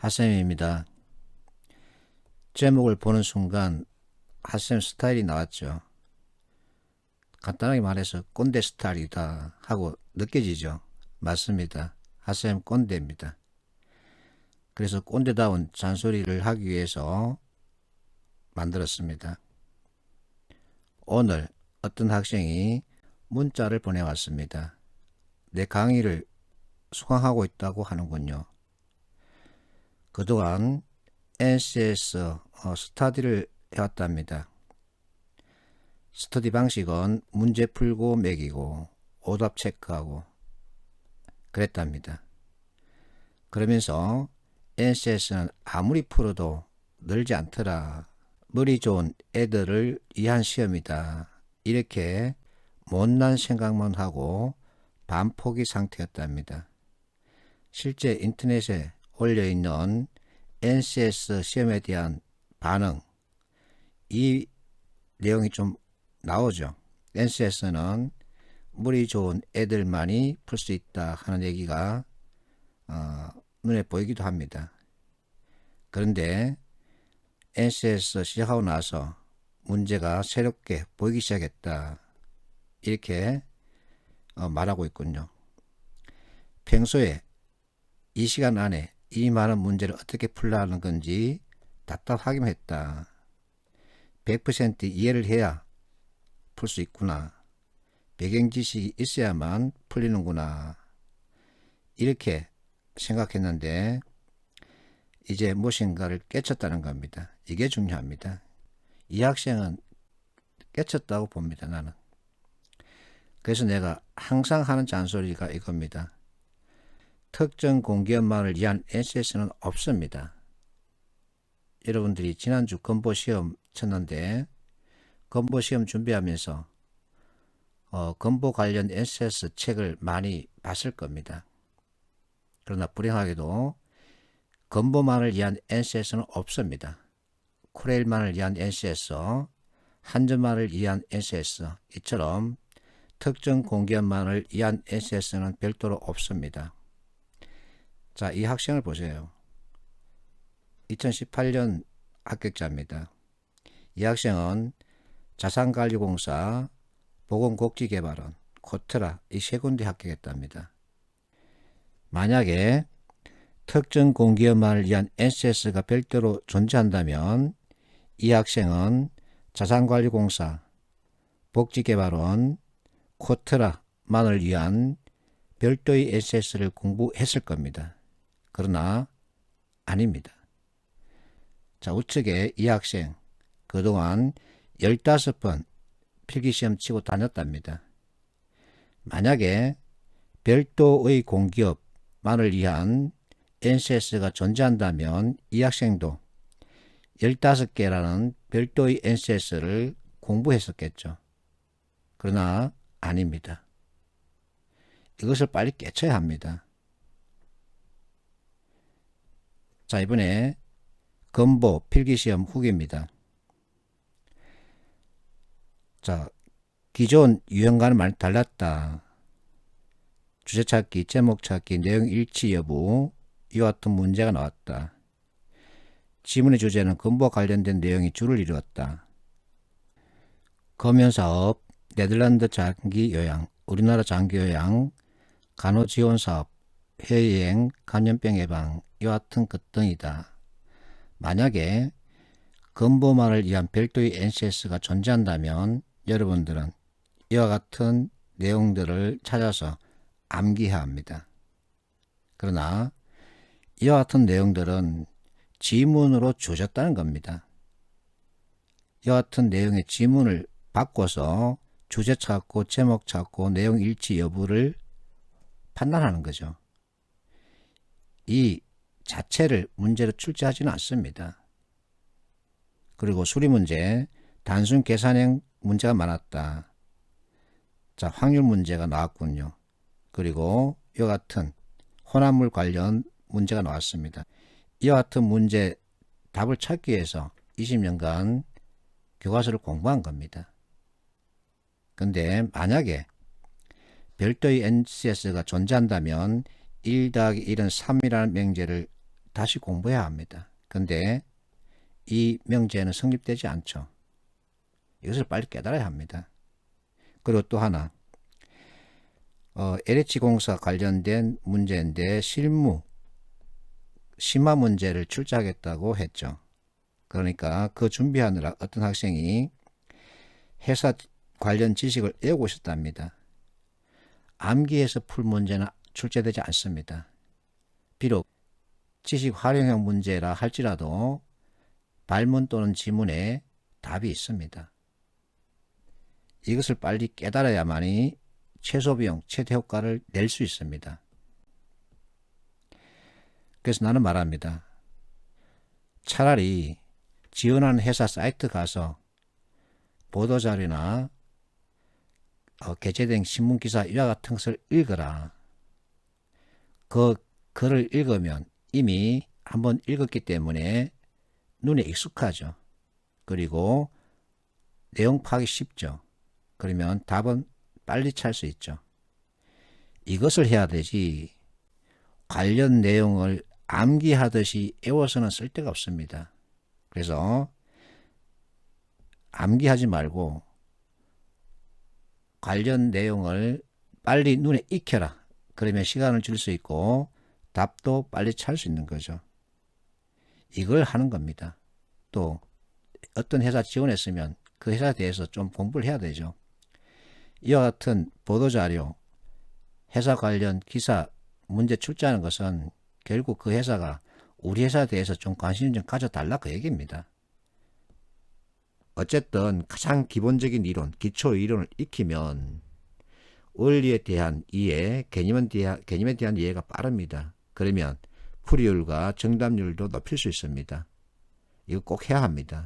하쌤입니다. 제목을 보는 순간 하쌤 스타일이 나왔죠. 간단하게 말해서 꼰대 스타일이다 하고 느껴지죠. 맞습니다. 하쌤 꼰대입니다. 그래서 꼰대다운 잔소리를 하기 위해서 만들었습니다. 오늘 어떤 학생이 문자를 보내왔습니다. 내 강의를 수강하고 있다고 하는군요. 그동안 NCS 어, 스터디를 해왔답니다. 스터디 방식은 문제 풀고 매기고 오답 체크하고 그랬답니다. 그러면서 NCS는 아무리 풀어도 늘지 않더라. 머리 좋은 애들을 위한 시험이다. 이렇게 못난 생각만 하고 반포기 상태였답니다. 실제 인터넷에 올려 있는 NCS 시험에 대한 반응, 이 내용이 좀 나오죠. NCS는 물이 좋은 애들만이 풀 수 있다 하는 얘기가 어, 눈에 보이기도 합니다. 그런데 NCS 시작하고 나서 문제가 새롭게 보이기 시작했다. 이렇게 어, 말하고 있군요. 평소에 이 시간 안에 이 많은 문제를 어떻게 풀라는 건지 답답하기만 했다. 100% 이해를 해야 풀 수 있구나. 배경 지식이 있어야만 풀리는구나. 이렇게 생각했는데 이제 무엇인가를 깨쳤다는 겁니다. 이게 중요합니다. 이 학생은 깨쳤다고 봅니다. 나는. 그래서 내가 항상 하는 잔소리가 이겁니다. 특정 공기업만을 위한 NCS는 없습니다. 여러분들이 지난주 건보시험 쳤는데 건보시험 준비하면서 어, 건보 관련 NCS 책을 많이 봤을 겁니다. 그러나 불행하게도 건보만을 위한 NCS는 없습니다. 코레일만을 위한 NCS, 한전만을 위한 NCS 이처럼 특정 공기업만을 위한 NCS는 별도로 없습니다. 자, 이 학생을 보세요. 2018년 합격자입니다. 이 학생은 자산관리공사, 보건복지개발원, 코트라 이 세 군데 합격했답니다. 만약에 특정 공기업만을 위한 NCS가 별도로 존재한다면 이 학생은 자산관리공사, 복지개발원, 코트라만을 위한 별도의 NCS를 공부했을 겁니다. 그러나 아닙니다. 자, 우측에 이 학생 그동안 15번 필기시험 치고 다녔답니다. 만약에 별도의 공기업만을 위한 NCS가 존재한다면 이 학생도 15개라는 별도의 NCS를 공부했었겠죠. 그러나 아닙니다. 이것을 빨리 깨쳐야 합니다. 자, 이번에 건보 필기시험 후기입니다. 자, 기존 유형과는 많이 달랐다. 주제 찾기, 제목 찾기, 내용 일치 여부, 이와 같은 문제가 나왔다. 지문의 주제는 건보와 관련된 내용이 주를 이루었다. 검연사업, 네덜란드 장기 요양, 우리나라 장기 요양, 간호지원 사업, 해외여행, 감염병 예방, 이와 같은 것 등이다. 만약에 건보만을 위한 별도의 NCS가 존재한다면 여러분들은 이와 같은 내용들을 찾아서 암기해야 합니다. 그러나 이와 같은 내용들은 지문으로 주어졌다는 겁니다. 이와 같은 내용의 지문을 바꿔서 주제 찾고 제목 찾고 내용 일치 여부를 판단하는 거죠. 이 자체를 문제로 출제하지는 않습니다. 그리고 수리 문제, 단순 계산형 문제가 많았다. 자, 확률 문제가 나왔군요. 그리고 이와 같은 혼합물 관련 문제가 나왔습니다. 이와 같은 문제 답을 찾기 위해서 20년간 교과서를 공부한 겁니다. 근데 만약에 별도의 NCS가 존재한다면 1 더하기 1은 3이라는 명제를 다시 공부해야 합니다. 근데 이 명제는 성립되지 않죠. 이것을 빨리 깨달아야 합니다. 그리고 또 하나, 어, LH공사 관련된 문제인데 실무, 심화 문제를 출제하겠다고 했죠. 그러니까 그 준비하느라 어떤 학생이 회사 관련 지식을 외우고 있었답니다. 암기해서 풀 문제는 출제되지 않습니다. 비록 지식 활용형 문제라 할지라도 발문 또는 지문에 답이 있습니다. 이것을 빨리 깨달아야만이 최소 비용, 최대 효과를 낼 수 있습니다. 그래서 나는 말합니다. 차라리 지원하는 회사 사이트 가서 보도자료나 어, 게재된 신문기사 이와 같은 것을 읽어라. 그 글을 읽으면 이미 한번 읽었기 때문에 눈에 익숙하죠. 그리고 내용 파악이 쉽죠. 그러면 답은 빨리 찾을 수 있죠. 이것을 해야 되지 관련 내용을 암기하듯이 외워서는 쓸데가 없습니다. 그래서 암기하지 말고 관련 내용을 빨리 눈에 익혀라. 그러면 시간을 줄 수 있고 답도 빨리 찾을 수 있는 거죠. 이걸 하는 겁니다. 또 어떤 회사 지원했으면 그 회사에 대해서 좀 공부를 해야 되죠. 이와 같은 보도자료, 회사 관련 기사, 문제 출제하는 것은 결국 그 회사가 우리 회사에 대해서 좀 관심 좀 가져달라 그 얘기입니다. 어쨌든 가장 기본적인 이론, 기초 이론을 익히면 원리에 대한 이해, 개념에 대한, 개념에 대한 이해가 빠릅니다. 그러면 풀이율과 정답률도 높일 수 있습니다. 이거 꼭 해야 합니다.